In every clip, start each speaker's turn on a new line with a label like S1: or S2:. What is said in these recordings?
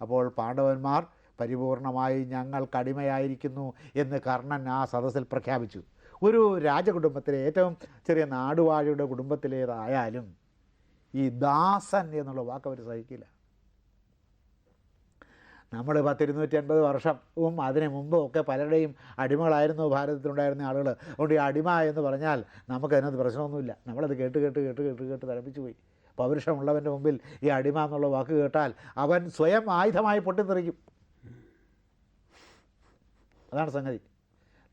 S1: അപ്പോൾ പാണ്ഡവന്മാർ പരിപൂർണമായി ഞങ്ങൾക്കടിമയായിരിക്കുന്നു എന്ന് കർണൻ ആ സദസ്സിൽ പ്രഖ്യാപിച്ചു. ഒരു രാജകുടുംബത്തിലെ ഏറ്റവും ചെറിയ നാടുവാഴിയുടെ കുടുംബത്തിലേതായാലും ഈ ദാസൻ എന്നുള്ള വാക്ക് അവർ സഹിക്കില്ല. നമ്മൾ പത്തിരുന്നൂറ്റി അൻപത് വർഷവും അതിന് മുമ്പും ഒക്കെ പലരുടെയും അടിമകളായിരുന്നു ഭാരതത്തിലുണ്ടായിരുന്ന ആളുകൾ അതുകൊണ്ട് ഈ അടിമ എന്ന് പറഞ്ഞാൽ നമുക്ക് അതിനകത്ത് പ്രശ്നമൊന്നുമില്ല. നമ്മളത് കേട്ട് കേട്ട് കേട്ട് കേട്ട് കേട്ട് തലപ്പിച്ചു പോയി. പൗരുഷമുള്ളവന്റെ മുമ്പിൽ ഈ അടിമ എന്നുള്ള വാക്ക് കേട്ടാൽ അവൻ സ്വയം ആയുധമായി പൊട്ടിത്തെറിക്കും. അതാണ് സംഗതി.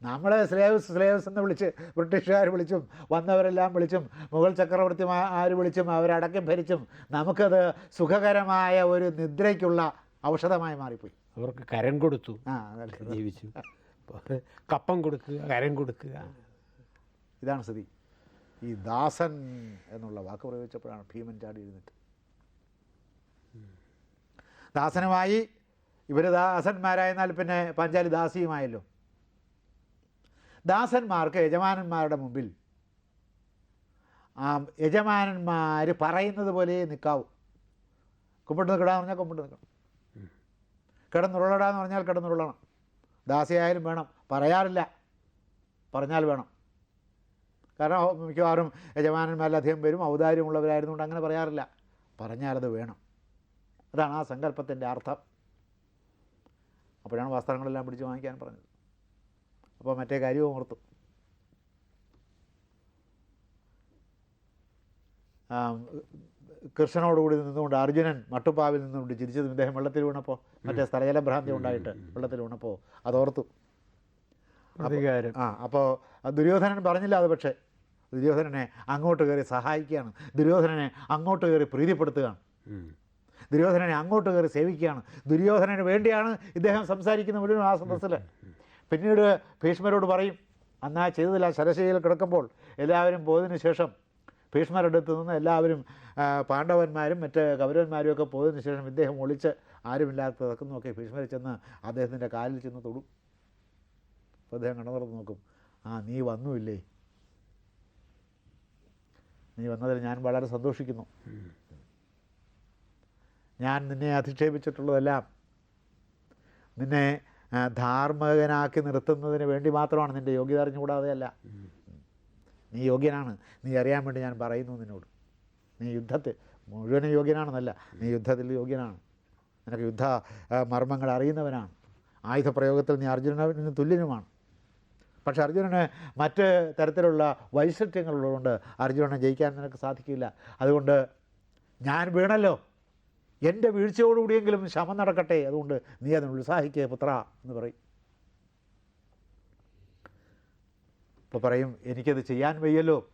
S1: നമ്മളെ സ്ലേവ്സ് സ്ലേവ്സ് എന്ന് വിളിച്ച് ബ്രിട്ടീഷുകാർ വിളിച്ചും വന്നവരെല്ലാം വിളിച്ചും മുഗൾ ചക്രവർത്തി ആര് വിളിച്ചും അവരടക്കം ഭരിച്ചും നമുക്കത് സുഖകരമായ ഒരു നിദ്രയ്ക്കുള്ള ഔഷധമായി മാറിപ്പോയി.
S2: അവർക്ക് കരം കൊടുത്തു.
S1: ആ.
S2: ജീവിച്ചു. കപ്പം കൊടുക്കുക കരം കൊടുക്കുക.
S1: ഇതാണ് സ്ഥിതി. ഈ ദാസൻ എന്നുള്ള വാക്ക് പ്രയോഗിച്ചപ്പോഴാണ് ഭീമൻ ചാടി എഴുന്നിട്ട് ദാസനുമായി ഇവർ ദാസന്മാരായെന്നാൽ പിന്നെ പഞ്ചാലി ദാസിയുമായല്ലോ. ദാസന്മാർക്ക് യജമാനന്മാരുടെ മുമ്പിൽ ആ യജമാനന്മാർ പറയുന്നത് പോലെ നിൽക്കാവൂ കുമ്പിട്ട് നിൽക്കടാന്ന് പറഞ്ഞാൽ കുമ്പിട്ട് നിൽക്കണം. കിടന്നുരുളടാന്ന് പറഞ്ഞാൽ കിടന്നുരുളണം ദാസിയായാലും വേണം. പറയാറില്ല. പറഞ്ഞാൽ വേണം. കാരണം മിക്കവാറും യജമാനന്മാരിലധികം പേരും ഔദാര്യമുള്ളവരായിരുന്നുകൊണ്ട് അങ്ങനെ പറയാറില്ല. പറഞ്ഞാലത് വേണം. അതാണ് ആ സങ്കല്പത്തിന്റെ അർത്ഥം. അപ്പോഴാണ് വസ്ത്രങ്ങളെല്ലാം പിടിച്ച് വാങ്ങിക്കാൻ പറഞ്ഞത്. അപ്പോൾ മറ്റേ കാര്യവും ഓർത്തു. കൃഷ്ണനോടുകൂടി നിന്നുകൊണ്ട് അർജുനൻ മട്ടുപ്പാവിൽ നിന്നുകൊണ്ട് ചിരിച്ചതും ഇദ്ദേഹം വെള്ളത്തിൽ വീണപ്പോൾ മറ്റേ സ്ഥലജല ഭ്രാന്തി ഉണ്ടായിട്ട് വെള്ളത്തിൽ വീണപ്പോൾ അതോർത്തു. ആ അപ്പോൾ ദുര്യോധനൻ പറഞ്ഞില്ല അത് പക്ഷേ. ദുര്യോധനനെ അങ്ങോട്ട് കയറി സഹായിക്കുകയാണ്. ദുര്യോധനനെ അങ്ങോട്ട് കയറി പ്രീതിപ്പെടുത്തുകയാണ്. ദുര്യോധനനെ അങ്ങോട്ട് കയറി സേവിക്കുകയാണ്. ദുര്യോധനന് വേണ്ടിയാണ് ഇദ്ദേഹം സംസാരിക്കുന്ന മുഴുവൻ ആ സദസ്സിൽ പിന്നീട് ഭീഷ്മരോട് പറയും അന്നാ ചെയ്തതില്ല ശരശയിൽ കിടക്കുമ്പോൾ എല്ലാവരും പോയതിനു ശേഷം ഭീഷ്മരുടെ അടുത്ത് നിന്ന് എല്ലാവരും പാണ്ഡവന്മാരും മറ്റ് കൗരവന്മാരും ഒക്കെ പോയതിനു ശേഷം ഇദ്ദേഹം ഒളിച്ച് ആരുമില്ലാത്ത കിടക്കുന്നൊക്കെ ഭീഷ്മരെ ചെന്ന് അദ്ദേഹത്തിന്റെ കാലിൽ ചെന്ന് തൊടും. അപ്പോൾ അദ്ദേഹം കണ്ണു തുറന്ന് നോക്കും ആ നീ വന്നുമില്ലേ? നീ വന്നതിൽ ഞാൻ വളരെ സന്തോഷിക്കുന്നു. ഞാൻ നിന്നെ അധിക്ഷേപിച്ചിട്ടുള്ളതെല്ലാം നിന്നെ ധാർമ്മികനാക്കി നിർത്തുന്നതിന് വേണ്ടി മാത്രമാണ് നിന്റെ യോഗ്യത അറിഞ്ഞുകൂടാതെയല്ല. നീ യോഗ്യനാണ്. നീ അറിയാൻ വേണ്ടി ഞാൻ പറയുന്നു നിന്നോട്. നീ യുദ്ധത്തിൽ മുഴുവനും യോഗ്യനാണെന്നല്ല നീ യുദ്ധത്തിൽ യോഗ്യനാണ്. നിനക്ക് യുദ്ധ മർമ്മങ്ങൾ അറിയുന്നവനാണ്. ആയുധപ്രയോഗത്തിൽ നീ അർജുനന് തുല്യനുമാണ്. പക്ഷെ അർജുനന് മറ്റ് തരത്തിലുള്ള വൈശിഷ്ട്യങ്ങളുള്ളതുകൊണ്ട് അർജുനനെ ജയിക്കാൻ നിനക്ക് സാധിക്കില്ല. അതുകൊണ്ട് ഞാൻ വീണല്ലോ. എന്റെ വീഴ്ചയോടുകൂടിയെങ്കിലും ശമം നടക്കട്ടെ. അതുകൊണ്ട് നീ അതിന് ഉത്സാഹിക്കുക പുത്ര എന്ന് പറയും. ഇപ്പോൾ പറയും എനിക്കത് ചെയ്യാൻ വയ്യല്ലോ.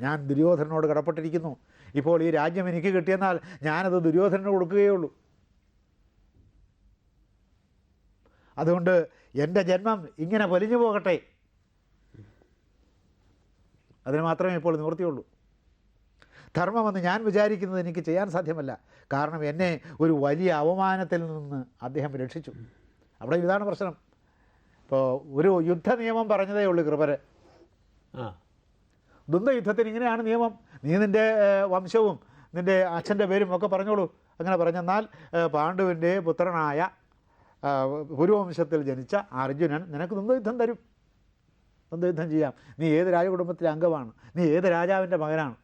S1: ഞാൻ ദുര്യോധനോട് കടപ്പെട്ടിരിക്കുന്നു. ഇപ്പോൾ ഈ രാജ്യം എനിക്ക് കിട്ടിയെന്നാൽ ഞാനത് ദുര്യോധനന് കൊടുക്കുകയുള്ളൂ. അതുകൊണ്ട് എന്റെ ജന്മം ഇങ്ങനെ പൊലിഞ്ഞു പോകട്ടെ. അതിന് മാത്രമേ ഇപ്പോൾ നിവൃത്തിയുള്ളൂ. ധർമ്മമെന്ന് ഞാൻ വിചാരിക്കുന്നത് എനിക്ക് ചെയ്യാൻ സാധ്യമല്ല. കാരണം എന്നെ ഒരു വലിയ അവമാനത്തിൽ നിന്ന് അദ്ദേഹം രക്ഷിച്ചു. അവിടെ ഇതാണ് പ്രശ്നം. ഇപ്പോൾ ഒരു യുദ്ധ നിയമം പറഞ്ഞതേ ഉള്ളൂ കൃപര്.
S2: ആ.
S1: ദ്വന്ദ്വയുദ്ധത്തിന് ഇങ്ങനെയാണ് നിയമം. നീ നിന്റെ വംശവും നിന്റെ അച്ഛന്റെ പേരും ഒക്കെ പറഞ്ഞോളൂ. അങ്ങനെ പറഞ്ഞെന്നാൽ പാണ്ഡുവിന്റെ പുത്രനായ ആ, പുരുവംശത്തിൽ ജനിച്ച അർജുനൻ നിനക്ക് ദ്വന്ദ്വയുദ്ധം തരും. ദ്വന്ദ്വയുദ്ധം ചെയ്യാം. നീ ഏത് രാജകുടുംബത്തിലെ അംഗമാണ്? നീ ഏത് രാജാവിന്റെ മകനാണ്?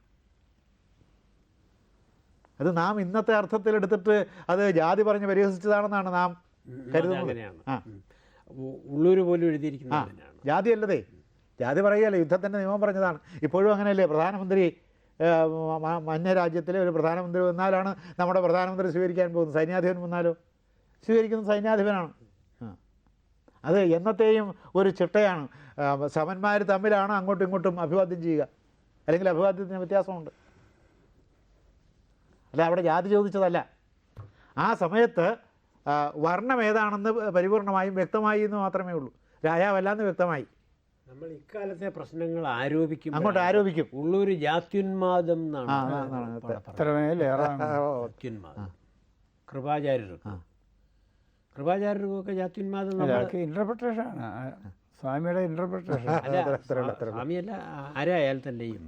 S1: അത് നാം ഇന്നത്തെ അർത്ഥത്തിൽ എടുത്തിട്ട് അത് ജാതി പറഞ്ഞ് പരിഹസിച്ചതാണെന്നാണ് നാം കരുതുന്നത്. ആ.
S2: ഉള്ളൂര് പോലും എഴുതിയിരിക്കുന്നത്
S1: ജാതി അല്ലതേ ജാതി പറയുകയല്ല യുദ്ധത്തിന്റെ നിയമം പറഞ്ഞതാണ്. ഇപ്പോഴും അങ്ങനെയല്ലേ പ്രധാനമന്ത്രി ഏഹ്, മഞ്ഞ രാജ്യത്തിലെ ഒരു പ്രധാനമന്ത്രി വന്നാലാണ് നമ്മുടെ പ്രധാനമന്ത്രി സ്വീകരിക്കാൻ പോകുന്നത്. സൈന്യാധിപൻ വന്നാലോ? സ്വീകരിക്കുന്നത് സൈന്യാധിപനാണ്. അത് എന്നത്തെയും ഒരു ചിട്ടയാണ്. സമന്മാർ തമ്മിലാണ് അങ്ങോട്ടും ഇങ്ങോട്ടും അഭിവാദ്യം ചെയ്യുക. അല്ലെങ്കിൽ അഭിവാദ്യത്തിന് വ്യത്യാസമുണ്ട്. അല്ല അവിടെ ജാതി ചോദിച്ചതല്ല. ആ സമയത്ത് വർണം ഏതാണെന്ന് പരിപൂർണമായും വ്യക്തമായി എന്ന് മാത്രമേ ഉള്ളൂ. രാജാവല്ലാന്ന് വ്യക്തമായി.
S2: നമ്മൾ ഇക്കാലത്തെ പ്രശ്നങ്ങൾ ആരോപിക്കും
S1: അങ്ങോട്ട് ആരോപിക്കും.
S2: ഉള്ളൂർ ജാത്യുന്മാദം എന്നാണ്
S1: ആ,
S2: കൃപാചാര്യർക്കൊക്കെ ജാത്യുന്മാദം
S3: അതൊക്കെ ഇന്റർപ്രിട്ടേഷൻ ആണ്. സ്വാമിയുടെ
S1: അത്രയുള്ളൂ.
S2: സ്വാമിയല്ല ആരായാൽ തന്നെയും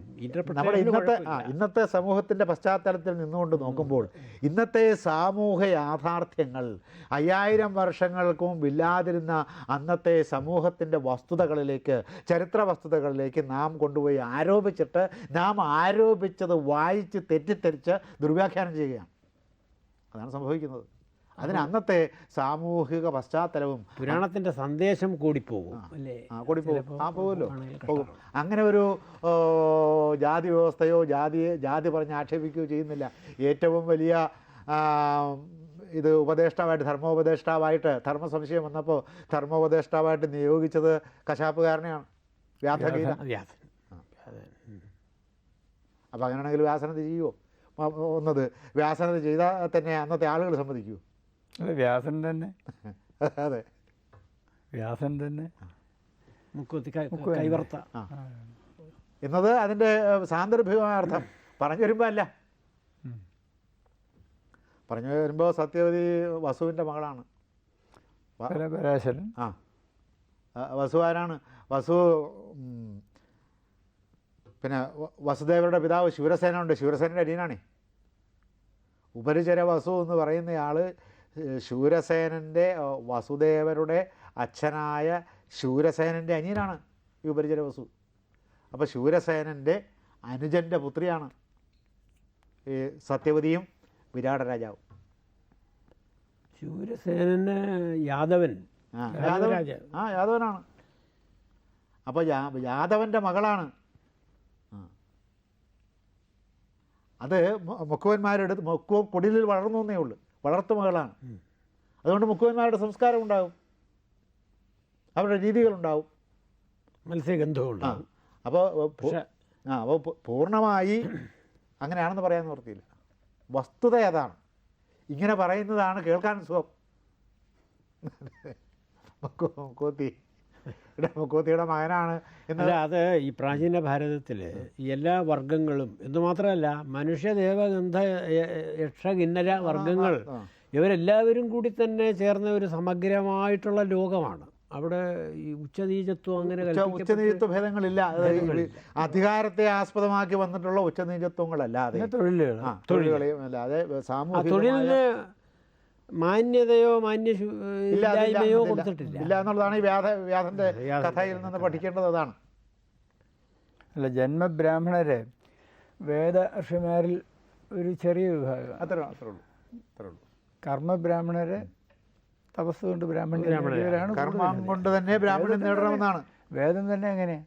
S1: നമ്മുടെ ഇന്നത്തെ ഇന്നത്തെ സമൂഹത്തിന്റെ പശ്ചാത്തലത്തിൽ നിന്നുകൊണ്ട് നോക്കുമ്പോൾ ഇന്നത്തെ സാമൂഹ്യ യാഥാർത്ഥ്യങ്ങൾ അയ്യായിരം വർഷങ്ങൾക്ക് മുമ്പ് ഇല്ലാതിരുന്ന അന്നത്തെ സമൂഹത്തിന്റെ വസ്തുതകളിലേക്ക് ചരിത്ര വസ്തുതകളിലേക്ക് നാം കൊണ്ടുപോയി ആരോപിച്ചിട്ട് നാം ആരോപിച്ചത് വായിച്ച് തെറ്റിദ്ധരിച്ച് ദുർവ്യാഖ്യാനം ചെയ്യുകയാണ്. അതാണ് സംഭവിക്കുന്നത്. അതിന് അന്നത്തെ സാമൂഹിക പശ്ചാത്തലവും
S2: പുരാണത്തിന്റെ സന്ദേശം കൂടിപ്പോകും അല്ലേ?
S1: ആ കൂടി പോകും ആ പോകുമല്ലോ? പോകും. അങ്ങനെ ഒരു ജാതി വ്യവസ്ഥയോ ജാതിയെ ജാതി പറഞ്ഞ് ആക്ഷേപിക്കുകയോ ചെയ്യുന്നില്ല. ഏറ്റവും വലിയ ഇത് ഉപദേഷ്ടാവായിട്ട് ധർമ്മോപദേഷ്ടാവായിട്ട് ധർമ്മ സംശയം വന്നപ്പോൾ ധർമ്മോപദേഷ്ടാവായിട്ട് നിയോഗിച്ചത് കശാപ്പുകാരനെയാണ്. വ്യാധഗീത. അപ്പോൾ അങ്ങനെയാണെങ്കിൽ വ്യാസനത് ചെയ്യുമോ ഒന്നത്. വ്യാസനത് ചെയ്താൽ തന്നെ അന്നത്തെ ആളുകൾ സമ്മതിക്കൂ
S3: അല്ല വ്യാസൻ തന്നെ.
S1: അതെ.
S3: വ്യാസൻ തന്നെ.
S2: മുക്കുത്തി കൈവർത്ത.
S1: എന്നത് അതിന്റെ സാന്ദർഭികമായ അർത്ഥം. പറഞ്ഞു വരുമ്പോൾ അല്ല. പറഞ്ഞു വരുമ്പോൾ സത്യവതി വസുവിന്റെ മകളാണ്.
S3: പരാശരൻ.
S1: ആ. വസു ആരാണ്? വസു പിന്നെ വസുദേവരുടെ പിതാവ് ശിവരസേന ഉണ്ട് ശിവരസേനയുടെ അടിയനാണേ. ഉപരിചര വസു എന്ന് പറയുന്നയാൾ ശൂരസേനന്റെ വസുദേവരുടെ അച്ഛനായ ശൂരസേനന്റെ അനിയനാണ് ഈ ഉപരിചര വസു. അപ്പോൾ ശൂരസേനന്റെ അനുജന്റെ പുത്രിയാണ് ഈ സത്യവതിയും വിരാട രാജാവും
S2: ശൂരസേനന് യാദവൻ
S1: യാദവൻ ആ യാദവനാണ്. അപ്പോൾ യാദവന്റെ യാദവന്റെ മകളാണ്. അത് മുക്കുവന്മാരെടുത്ത് മുക്കുവ കുടിലിൽ വളർന്നു എന്നേ ഉള്ളൂ. വളർത്തു മകളാണ്. അതുകൊണ്ട് മുക്കുവന്മാരുടെ സംസ്കാരം ഉണ്ടാവും. അവരുടെ രീതികളുണ്ടാവും.
S2: ഉണ്ടാവും
S1: അപ്പോൾ ആ അപ്പോൾ പൂർണമായി അങ്ങനെയാണെന്ന് പറയാൻ നിർത്തിയില്ല വസ്തുത അതാണ് ഇങ്ങനെ പറയുന്നതാണ് കേൾക്കാൻ സുഖം. മുക്കു മുക്കൂത്തി ഇവിടെ മുക്കൂത്തിയുടെ മകനാണ് എന്ന്
S2: അല്ല അത് ഈ പ്രാചീന ഭാരതത്തിൽ എല്ലാ വർഗങ്ങളും എന്ന് മാത്രമല്ല മനുഷ്യ ദേവഗന്ധ യക്ഷ കിന്നര വർഗങ്ങൾ. ഇവരെല്ലാവരും കൂടി തന്നെ ചേർന്ന ഒരു സമഗ്രമായിട്ടുള്ള ലോകമാണ്. അവിടെ ഈ ഉച്ചനീചത്വം അങ്ങനെ
S1: ഉച്ചനീചത്വ ഭേദങ്ങളില്ല. അധികാരത്തെ ആസ്പദമാക്കി വന്നിട്ടുള്ള ഉച്ചനീചത്വങ്ങളല്ലാതെ.
S3: തൊഴിലുകൾ
S1: തൊഴിലുകളെയും അല്ലാതെ സാമൂഹിക
S2: തൊഴിലിന് മാന്യതയോ മാന്യ ഇല്ലായ്മയോ കൊടുത്തിട്ടില്ല.
S1: ഇല്ല എന്നുള്ളതാണ് ഈ വ്യാധ വ്യാധന്റെ കഥയിൽ നിന്ന് പഠിക്കേണ്ടത് അതാണ്.
S3: അല്ല ജന്മബ്രാഹ്മണര് വേദ ഋഷിമാരിൽ ഒരു ചെറിയ വിഭാഗം.
S1: അത്ര അത്രേ ഉള്ളൂ അത്രേ ഉള്ളൂ.
S3: കർമ്മബ്രാഹ്മണര് തപസ് കൊണ്ട് ബ്രാഹ്മണ
S2: ബ്രാഹ്മണരാണ്.
S1: കർമ്മം കൊണ്ട് തന്നെ ബ്രാഹ്മണൻ നേടണമെന്നാണ്.
S3: വേദം തന്നെ എങ്ങനെയാ?